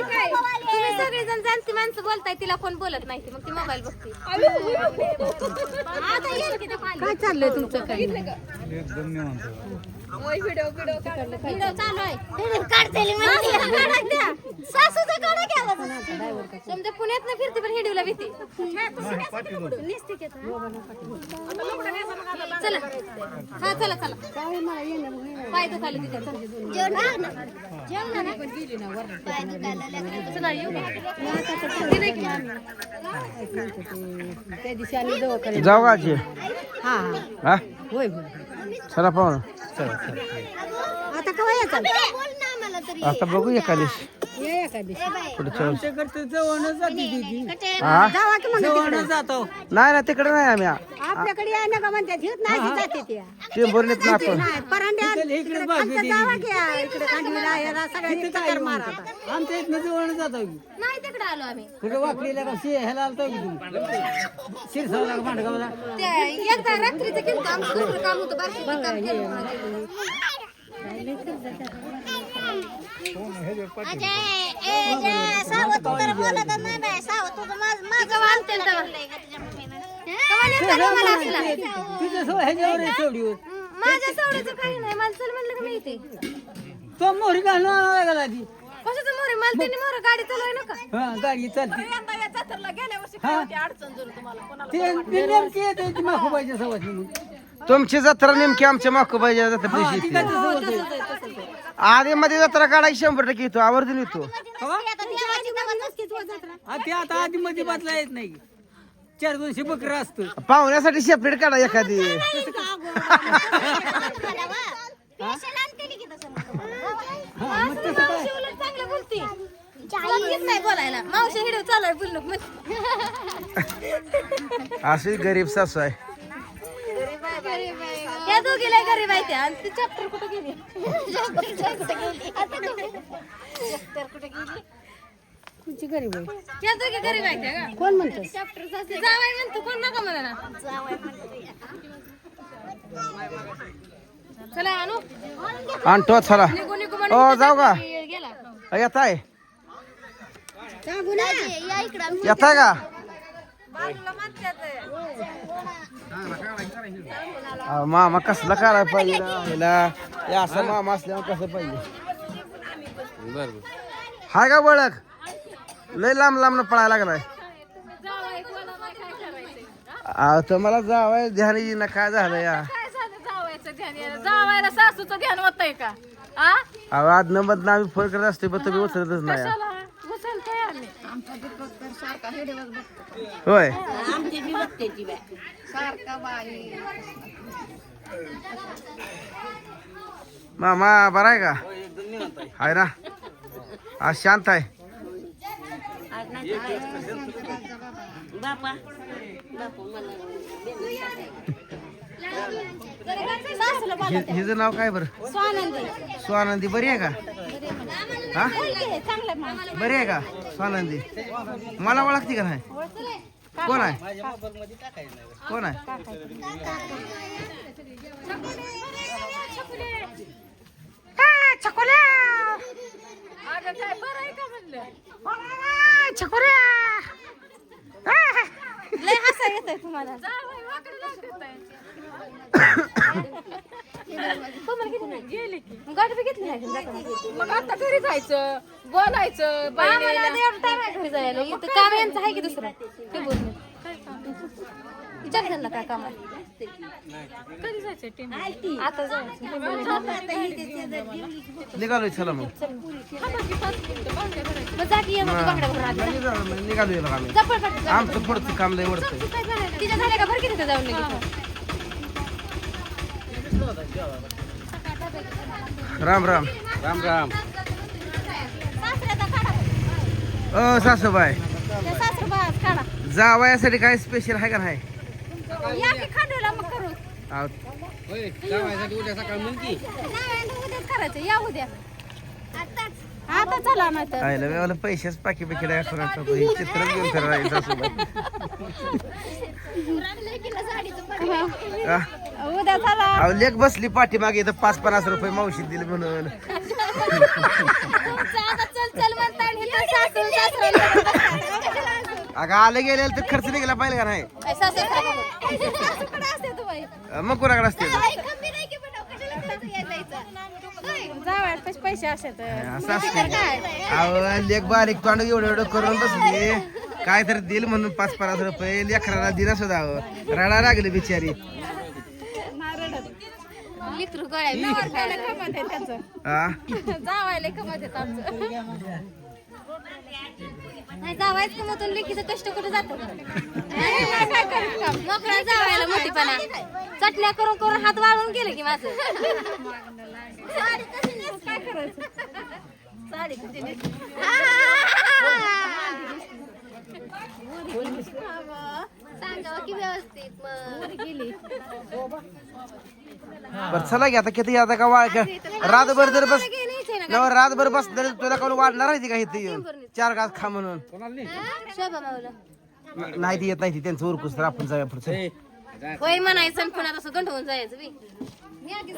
ती काय? तुम्ही सगळेजण जाणती माणसं बोलताय तिला कोण बोलत नाही ती, मग ती मोबाईल बघते. आता येईल की ते खाली. काय चाललंय तुमचं काही? व्हिडिओ चालू आहे. काढतेली. काढा द्या. सासूचा काढा घ्या. बाबा. समजा पुण्यात ना फिरते पण हिडीवला भीती. चला. हा चला चला. पाय दुखायला तिथे. जेवणार? त्या दिवशी आम्ही हा हा? होय होय. चला पाहू. आता कवा यायचं. आता बघू एखादी जवळच जाते ती कटे. हा? जावा की मग जवळच जातो. नाही ना तिकडे नाही आम्ही. आपल्याकडे या नका म्हणतात घेत नाही जाते त्या ना आपण. नाही परांड्या इकडे- इकडे इकडे बाजू खालचं जावा की या, इकडे खांडवीला याला सगळ्यांनी चक्कर मारा. आता. आमच्या इथनं जातो की नाही तिकडे आलो आम्ही. कुठे वाकलेल्या का? शे ह्याला आलतो की तुम्ही. शिरसावला का भांडगावला? ते एकदा रात्रीचं केलं होतं, आमचं दुसरं काम होतं. बारशीचं काम केलं होतं. तुझं सो ह्याच्यावर आहे शेवटी माझ्या सवडीचं काही नाही मला चल म्हणलं का मी येते तो मोहरी घालून आणायला गेला ती कशाचं मोरे मला त्यांनी मोर गाडी चालवाय नका. हा गाडी चालते. ते नेमकी येते ती माखोबाईच्या सवास म्हणून तुमची जत्रा नेमकी आमच्या माकोबाईच्या जत्रा हा, पैसे येते. आधी मध्ये जत्रा काढायची शंभर टक्के येतो आवर्जून येतो. हा, ते आता आधी मध्ये बदला येत नाही. चार दोनशे बकरं असतं. पाहुण्यासाठी सेपरेट काढा एखादी. बोलायला मावशी चालू अशी गरीब सासू आहे. या दोघीला गरीब आहे त्या आणि ती चॅप्टर कुठे गेली? कुठे गेली? तुमची गरीब आहे. या दोघी गरीब आहे त्या का कोण म्हणतं चॅप्टर जावाय म्हणतो. कोण नका चला आणू? आणतो चला. निघू निघू ओ जाऊ का? गेला. येत आहे येत का? मामा कसला करायला पाहिजे? हे असं मामा असल्यावर कसं पाहिजे हाय का बळक लय लांब लांब पळायला लागलाय. अहो, तुम्हाला जावाय ध्यान येईना काय झालं या? जावायला सासूचं ध्यान होतंय का? आ? अहो आज नंबर आम्ही फोन करत असतो पण तुम्ही उचलतच नाही. होय. मामा बरा आहे का? आहे. ना? आज शांत आहे. सासूला बोला. हि- हिचं नाव काय बरं? स्वानंदी. स्वानंदी बरी आहे का? हा. बरी आहे का? स्वानंदी. मला ओळखते का नाही? कोण आहे? कोण आहे? अगं काय बरं आहे का म्हणलं? लय हसा येत आहे तुम्हाला की गाडी घेतली नाही मग आता घरी जायचं बोलायचं आम्हाला आता घरी जायला इथं काम यांचं आहे की दुसरं ते बोल विचार त्यांना काय काम आहे कधी जायचं टीम आता जायचं निघालोय चला मग मग जा की ये मग तू बांगड्या भरून निघालो- निघालोय बघा आम्ही जा पळ, पळ, जा. आमचं पुढचं काम लय वडतंय तिच्या झाल्या का बरं की तिथं जाऊन लगेच. राम राम. राम राम. अ सासूबाई. जावयासाठी काय स्पेशल आहे का नाही? नाही, आता चला ना तर पैसेच पाकी पाकी डाय करून टाकतो हे चित्र घेऊन फिरायला सासूबाई हा? उद्या चला. अहो लेख बसली पाठीमागे इथं पाच पन्नास रुपये मावशी दिले म्हणून. तुमचं आता चल चल म्हणता आणि इथं अगं आलं गेले तर खर्च निघाला पाहिजे का नाही? सासू सासूकडे असते तू बाई. अं, मग कोणाकडे असते बाई, कमी नाही की पण कशाला खर्च घ्यायचा? होय. जावयात पैसे असतात असं असते. अहो लेख बारीक तोंड एवढं एवढं करून बसली. काय तर दिल म्हणून पाच पन्नास रुपये लेकराला दिला सुद्धा अहो. रडा लागली बिचारी. लेकरू गळ्या. कमत आहे त्याचं. हा जावायला कमत आहेत आमचं. नाही जावायच का मग? लेकीचं कष्ट कुठे जात? नोकऱ्या जावायला मोठीपणा. चटण्या करून करून हात वाळून गेले की माझं. काय करायचं? साडी? सांगावं की व्यवस्थित मग गेली बर चला की आता किती आता का वा का- रातभर जर बस रातभर बस तर तुला कोण वाढणार आहे ती का इथे येऊन? चार घास खा म्हणून. शोभा नाही ती येत नाही ती त्यांचं उरकूस तर आपण जाऊया पुढचं. होय म्हणायचं आणि पुन्हा तसं गंठवून जायचं बी.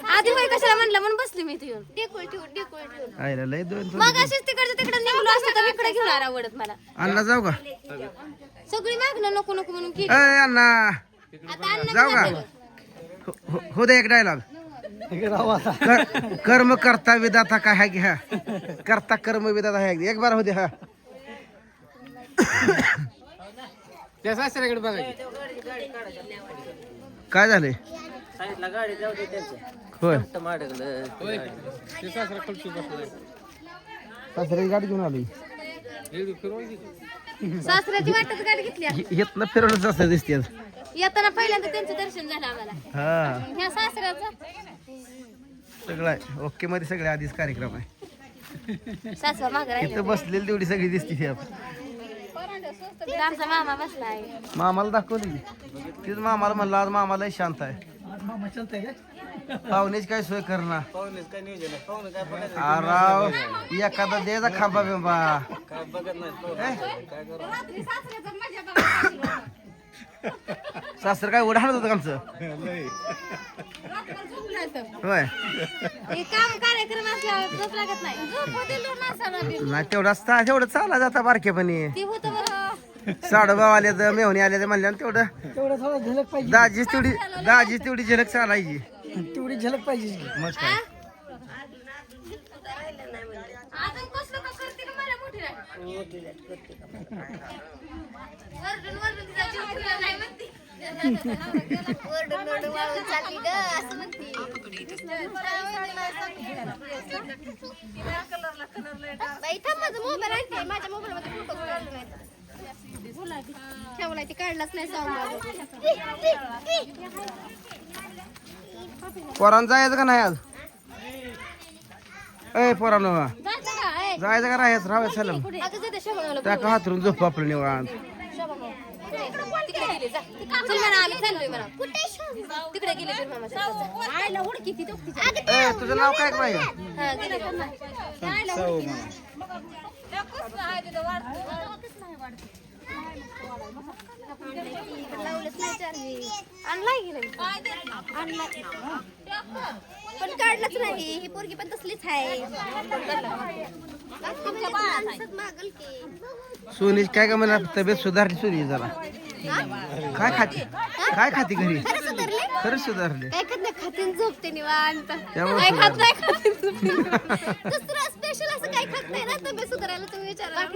आधी होय कशाला म्हणलं? म्हणून बसली मी इथे येऊन. डेकोळ ठेवून डेकोळ ठेवून आयला लय दोन मग अशीच तिकडचं तिकडे निघलो असतं तर इकडे घेऊन आवडत मला. अण्णा जाऊ का? सगळी मागणं नको नको म्हणून केली. अण्णा! आता अन्न जाऊ का. हो- हो- हो दे एक डायलॉग कर्म करता विदाता काय आहे की हा? करता कर्म विदाता आहे एक बार हो दे हा. त्या सासऱ्याकडे बघायचं. काय झालंय होय. होय. ते सासरा कळची बसलाय. सासऱ्याची गाडी घेऊन आली. एवढी फिरवायची का? सासऱ्याची वाटत गाडी घेतली आहे. येत फिरवलं सासरे दिसते येताना पहिल्यांदा त्यांचं दर्शन झालं आम्हाला. हा. ह्या सासऱ्याचं. सगळं आहे. ओके मध्ये सगळे आधीच कार्यक्रम आहे. सासवा माग राहिला. इथं बसलेली तेवढी सगळी दिसते आमचा मामा बसलाय. मामाला दाखवली. तीच मामाला म्हणलं आज मामाला शांत आहे. पाहुण्याची काय सोय करणार राव एखादा द्यायचा खांबा बिंबा. सासर काय उडाणत होतं का आमचं? होय. हे काम कार्यक्रम असल्यावर झोप लागत नाही. झोप दिलो माणसाला बी. नाही तेवढं तेवढं चाला जाता बारकेपणी. ती होतं बरं. साडोबाव आले तर मेहणी आले तर म्हणल्यानं तेवढं तेवढं थोडं झलक पाहिजे. दाजीच तेवढी दाजीच तेवढी झलक चालायची. तेवढी झलक पाहिजे. मग काय अजून कसलं का करते का मला मोठी नाही वरडून वरडून तिचा जीव नाही म्हणती. माझ्या मोबाईल मध्ये फोटो काढले नाही ठेवलाय ते काढलाच नाही पोरांना जायचं का नाही? आज ए पोरांनो जायचं का राहायचं राहायचं त्या का हातरून झोप आपलं निवांत? तिकडे गेले जा. चल म्हणा आम्ही चाललोय म्हणा. तिकडे गेले तर मामा आयला उडकी ती ए तुझं नाव काय हा गेले. आयला उडकी. आणलाय? आणलाय. पण काढलंच नाही. ही पोरगी पण तसलीच आहे. माणसात मागल की. काय का म्हणा तब्येत सुधारली सोनी जरा. काय खाते? काय खाते घरी? खरं सुधारले? खरंच सुधारले. काय खात नाही खातीन झोपते निवांत. त्यामुळे काय खात सुधारले. नाही खातीन झोपते निवांत. दुसरं स्पेशल असं काय खात नाही ना? तब्येत सुधारायला तुम्ही विचारा.